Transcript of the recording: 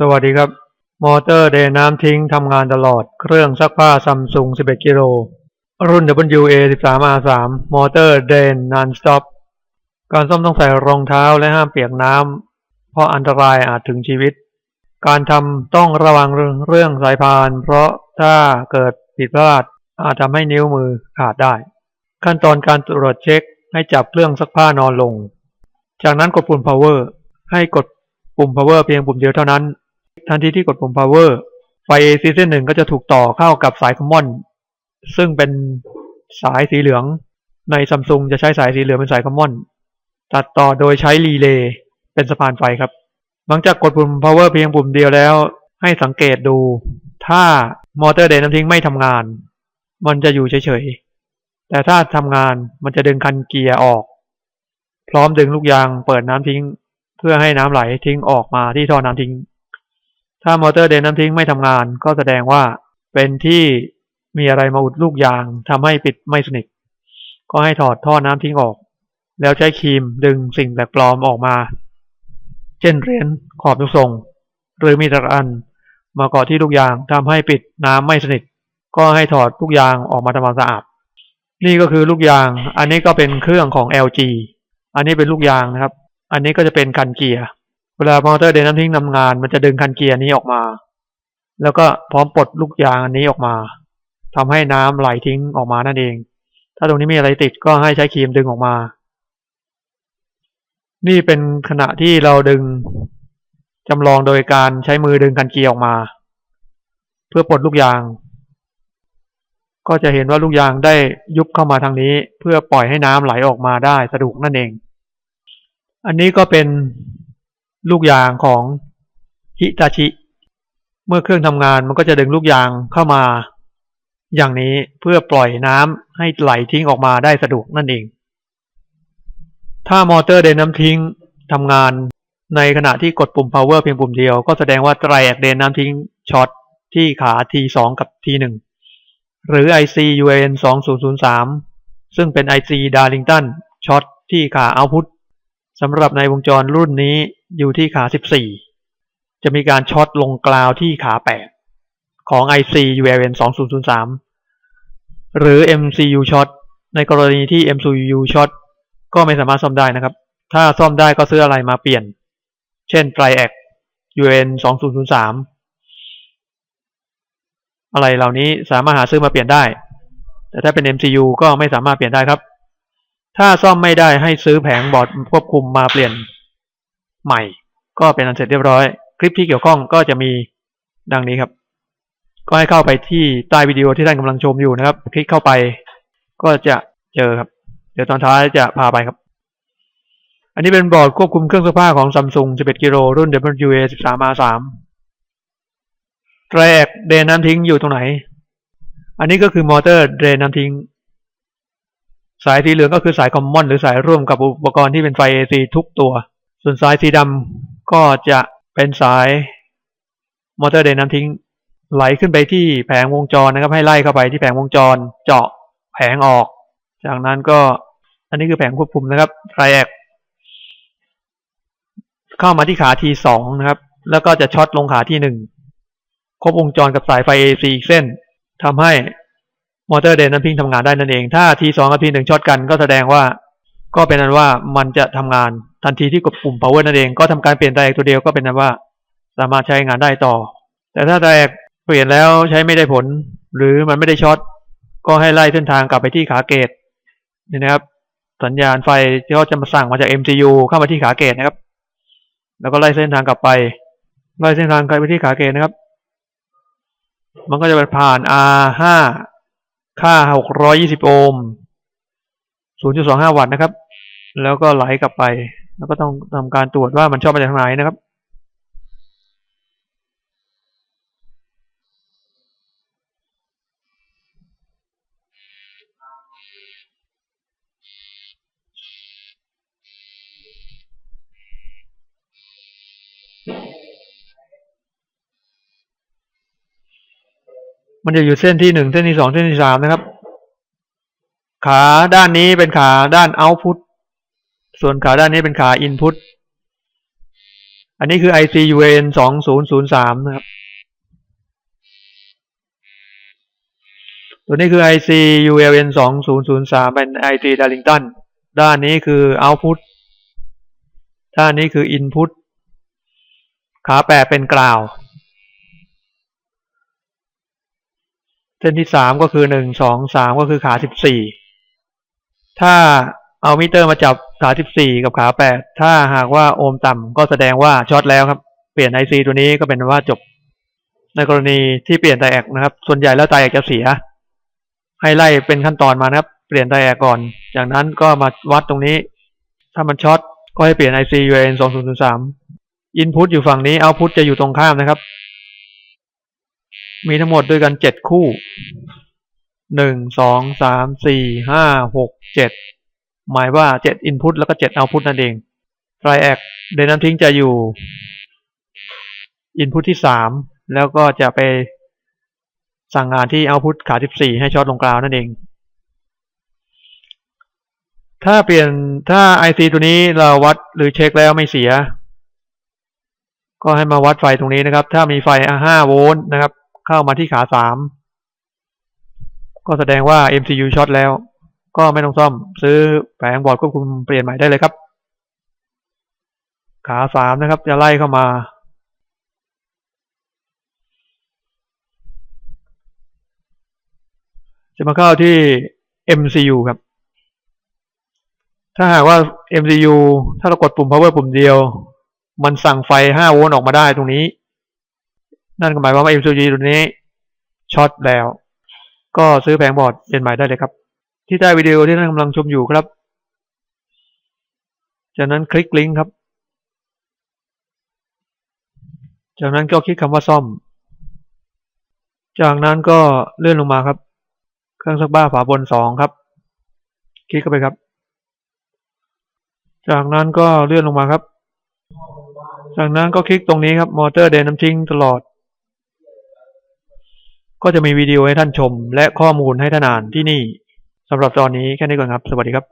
สวัสดีครับ มอเตอร์เดน้ำทิ้งทำงานตลอด เครื่องซักผ้าซัมซุง 11 กิโล รุ่น WA13R3 มอเตอร์เดนนอนสต็อปการซ่อมต้องใส่รองเท้าและห้ามเปียกน้ำ เพราะอันตรายอาจถึงชีวิต การทำต้องระวังเรื่องสายพาน เพราะถ้าเกิดผิดพลาดอาจทำให้นิ้วมือขาดได้ ขั้นตอนการตรวจเช็คให้จับเครื่องซักผ้านอนลง จากนั้นกดปุ่ม power ให้กดปุ่ม power เพียงปุ่มเดียวเท่านั้น ทันทีที่กดปุ่ม power ไฟ AC เส้นหนึ่งก็จะถูกต่อเข้ากับสาย common ซึ่งเป็นสายสีเหลือง ในซัมซุงจะใช้สายสีเหลืองเป็นสาย common ตัดต่อโดยใช้รีเลย์เป็นสะพานไฟครับ หลังจากกดปุ่ม power เพียงปุ่มเดียวแล้ว ให้สังเกตดู ถ้ามอเตอร์เดนน้ำทิ้งไม่ทำงาน มันจะอยู่เฉยๆ แต่ถ้าทำงานมันจะดึงคันเกียร์ออก พร้อมดึงลูกยางเปิดน้ำทิ้ง เพื่อให้น้ำไหลทิ้งออกมาที่ท่อน้ำทิ้ง ถ้ามอเตอร์เดนน้ำทิ้งไม่ทำงาน ก็แสดงว่าเป็นที่มีอะไรมาอุดลูกยางทำให้ปิดไม่สนิท ก็ให้ถอดท่อน้ำทิ้งออก แล้วใช้ครีมดึงสิ่งแปลกปลอมออกมา เช่นเหรียญขอบลูกทรงหรือมีตะอันมาเกาะที่ลูกยางทำให้ปิดน้ำไม่สนิท ก็ให้ถอดลูกยางออกมาทำความสะอาด นี่ก็คือลูกยาง อันนี้ก็เป็นเครื่องของ LG อันนี้เป็นลูกยางนะครับ อันนี้ก็จะเป็นคันเกียร์ เวลามอเตอร์เดนน้ำทิ้งทำงาน มันจะดึงคันเกียร์นี้ออกมา แล้วก็พร้อมปลดลูกยางอันนี้ออกมาทำให้น้ำไหลทิ้งออกมานั่นเอง ถ้าตรงนี้มีอะไรติดก็ให้ใช้ครีมดึงออกมา นี่เป็นขณะที่เราดึงจำลองโดยการใช้มือดึงคันเกียร์ออกมา เพื่อปลดลูกยาง ก็จะเห็นว่าลูกยางได้ยุบเข้ามาทางนี้ เพื่อปล่อยให้น้ำไหลออกมาได้สะดวกนั่นเอง อันนี้ก็เป็น ลูกยางของฮิตาชิ เมื่อเครื่องทำงานมันก็จะดึงลูกยางเข้ามา อย่างนี้เพื่อปล่อยน้ำให้ไหลทิ้งออกมาได้สะดวกนั่นเอง ถ้ามอเตอร์เดินน้ำทิ้งทำงานในขณะที่กดปุ่ม power เพียงปุ่มเดียว ก็แสดงว่าไตรแอกเดนน้ำทิ้งช็อตที่ขา T2 กับ T1 หรือ IC UN 2003 ซึ่งเป็น IC Darlington ช็อตที่ขา output สำหรับในวงจรรุ่นนี้ อยู่ที่ขา 14 จะมีการช็อตลงกราวที่ขา 8 ของ IC UAN 2003 หรือ MCU ช็อตในกรณีที่ MCU ช็อตก็ไม่สามารถซ่อมได้นะครับ ถ้าซ่อมได้ก็ซื้ออะไรมาเปลี่ยน เช่น t r i a c UN 2003 อะไรเหล่านี้สามารถหาซื้อมาเปลี่ยนได้ แต่ถ้าเป็น MCU ก็ไม่สามารถเปลี่ยนได้ครับ ถ้าซ่อมไม่ได้ให้ซื้อแผงบอร์ดควบคุมมาเปลี่ยน ใหม่ ก็เป็นอันเสร็จเรียบร้อย คลิปที่เกี่ยวข้องก็จะมีดังนี้ครับ ก็ให้เข้าไปที่ใต้วิดีโอที่ท่านกำลังชมอยู่นะครับ คลิกเข้าไป ก็จะเจอครับ เดี๋ยวตอนท้ายจะพาไปครับ อันนี้เป็นบอร์ดควบคุมเครื่องซักผ้าของ Samsung 11กิโลรุ่น WA13R3 แรกเดนน้ำทิ้งอยู่ตรงไหน อันนี้ก็คือมอเตอร์เดนน้ำทิ้ง สายสีเหลืองก็คือสายคอมมอน หรือสายร่วมกับอุปกรณ์ที่เป็นไฟ AC ทุกตัว ส่วนสายสีดำก็จะเป็นสายมอเตอร์เดนน้ำทิ้ง ไหลขึ้นไปที่แผงวงจรนะครับ ให้ไล่เข้าไปที่แผงวงจร เจาะแผงออก จากนั้นก็อันนี้คือแผงควบคุมนะครับไรแอกเข้ามาที่ขา T2 นะครับ แล้วก็จะช็อตลงขาที่หนึ่งครบวงจรกับสายไฟ AC อีกเส้นทำให้มอเตอร์เดนน้ำพิงทำงานได้นั่นเอง ถ้า T2 กับ T1 ช็อตกันก็แสดงว่าก็เป็นนั้นว่ามันจะทำงาน ทันทีที่กดปุ่ม power นั่นเองก็ทำการเปลี่ยนไดเรกตัวเดียวก็เป็นนั้นว่า สามารถใช้งานได้ต่อ แต่ถ้าไดเรกเปลี่ยนแล้วใช้ไม่ได้ผล หรือมันไม่ได้ช็อตก็ให้ไล่เส้นทางกลับไปที่ขาเกตนี่นะครับ สัญญาณไฟที่เขาจะมาสั่งมาจาก MCU เข้ามาที่ขาเกตนะครับ แล้วก็ไล่เส้นทางกลับไป ไล่เส้นทางกลับไปที่ขาเกตนะครับ มันก็จะไปผ่าน R5 ค่า 620 โอห์ม0.25 วัตต์นะครับ แล้วก็ไหลกลับไป แล้วก็ต้องทำการตรวจว่ามันชอบมาจากทางไหนนะครับมันจะอยู่เส้นที่หนึ่งเส้นที่สองเส้นที่สามนะครับ ขาด้านนี้เป็นขาด้าน output ส่วนขาด้านนี้เป็นขา input อันนี้คือ ICUN สองศูนย์ศูนย์สามนะครับ ตัวนี้คือ IC ULN สองศูนย์ศูนย์สามเป็น IC Darlington ด้านนี้คือ Output ด้านนี้คือ Input ขาแปรเป็นกล่าว เส้นที่สามก็คือหนึ่งสองสามก็คือขาสิบสี่ถ้า เอามิเตอร์มาจับขาสิบสี่กับขาแปดถ้าหากว่าโอห์มต่ำก็แสดงว่าช็อตแล้วครับ เปลี่ยน IC ตัวนี้ก็เป็นว่าจบ ในกรณีที่เปลี่ยนไดแอกนะครับ ส่วนใหญ่แล้วไดแอกจะเสีย ให้ไล่เป็นขั้นตอนมานะครับ เปลี่ยนไดแอกก่อน จากนั้นก็มาวัดตรงนี้ ถ้ามันช็อตก็ให้เปลี่ยน IC UAN สองศูนย์สามอินพุตอยู่ฝั่งนี้เอาพุตจะอยู่ตรงข้ามนะครับ มีทั้งหมดด้วยกันเจ็ดคู่หนึ่งสองสามสี่ หมายว่าเจ็ดอินพุตแล้วก็เจ็ดเอาพุตนั่นเองไรแอกเดนน้ำทิ้งจะอยู่อินพุตที่สามแล้วก็จะไปสั่งงานที่เอาพุตขาสิบสี่ให้ช็อตลงกราวนั่นเอง ถ้าเปลี่ยนถ้าไอซีตัวนี้เราวัดหรือเช็คแล้วไม่เสีย ก็ให้มาวัดไฟตรงนี้นะครับ ถ้ามีไฟห้าโวลต์นะครับ เข้ามาที่ขาสามก็แสดงว่า MCU ช็อตแล้ว ก็ไม่ต้องซ่อม ซื้อแผงบอร์ดควบคุมเปลี่ยนใหม่ได้เลยครับ ขาสามนะครับ จะไล่เข้ามา จะมาเข้าที่ MCU ครับ ถ้าหากว่า MCU ถ้าเรากดปุ่ม power ปุ่มเดียว มันสั่งไฟ 5 โวลต์ออกมาได้ตรงนี้ นั่นก็หมายความว่า MCU ตัวนี้ช็อตแล้ว ก็ซื้อแผงบอร์ดเปลี่ยนใหม่ได้เลยครับ ที่ใต้วิดีโอที่ท่านกำลังชมอยู่ครับ จากนั้นคลิกลิงก์ครับ จากนั้นก็คลิกคำว่าซ่อม จากนั้นก็เลื่อนลงมาครับ เครื่องซักผ้าฝาบนสองครับ คลิกเข้าไปครับ จากนั้นก็เลื่อนลงมาครับ จากนั้นก็คลิกตรงนี้ครับ มอเตอร์เดนน้ำทิ้งตลอดก็จะมีวิดีโอให้ท่านชมและข้อมูลให้ท่านอ่านที่นี่ สำหรับตอนนี้แค่นี้ก่อนครับ สวัสดีครับ